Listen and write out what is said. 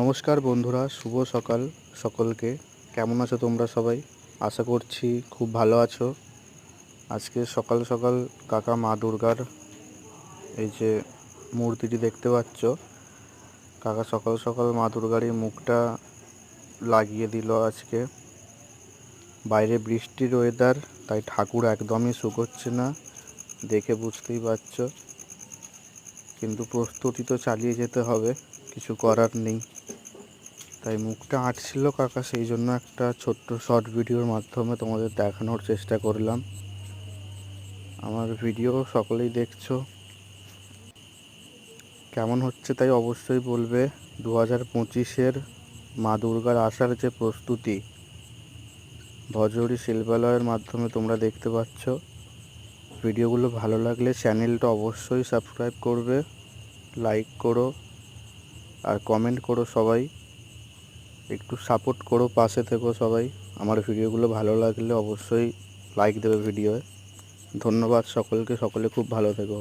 নমস্কার বন্ধুরা, শুভ সকাল সকলকে। কেমন আছো তোমরা সবাই? আশা করছি খুব ভালো আছো। আজকে সকাল সকাল কাকা মা দুর্গার এই যে মূর্তিটি দেখতে পাচ্ছ। কাকা সকাল সকাল মা দুর্গার এই মুখটা লাগিয়ে দিল আজকে। বাইরে বৃষ্টির ওয়েদার তাই ঠাকুর একদমই শুকোচ্ছে না, দেখে বুঝতেই পারছ। কিন্তু প্রস্তুতি তো চালিয়ে যেতে হবে, কিছু করার নেই। তাই মুখটা আঁটছিল কাকা, সেই জন্য একটা ছোট্ট শর্ট ভিডিওর মাধ্যমে তোমাদের দেখানোর চেষ্টা করলাম। আমার ভিডিও সকলেই দেখছ। কেমন হচ্ছে তাই অবশ্যই বলবে। দু হাজার পঁচিশের মা দুর্গার আসার যে প্রস্তুতি ভজরি শিল্পালয়ের মাধ্যমে তোমরা দেখতে পাচ্ছ। ভিডিওগুলো ভালো লাগলে চ্যানেলটা অবশ্যই সাবস্ক্রাইব করবে লাইক করো, আর কমেন্ট করো সবাই। একটু সাপোর্ট করো, পাশে থেকো সবাই। আমার ভিডিওগুলো ভালো লাগলে অবশ্যই লাইক দেবে ভিডিওয়ে ধন্যবাদ সকলকে, সকলে খুব ভালো থেকো।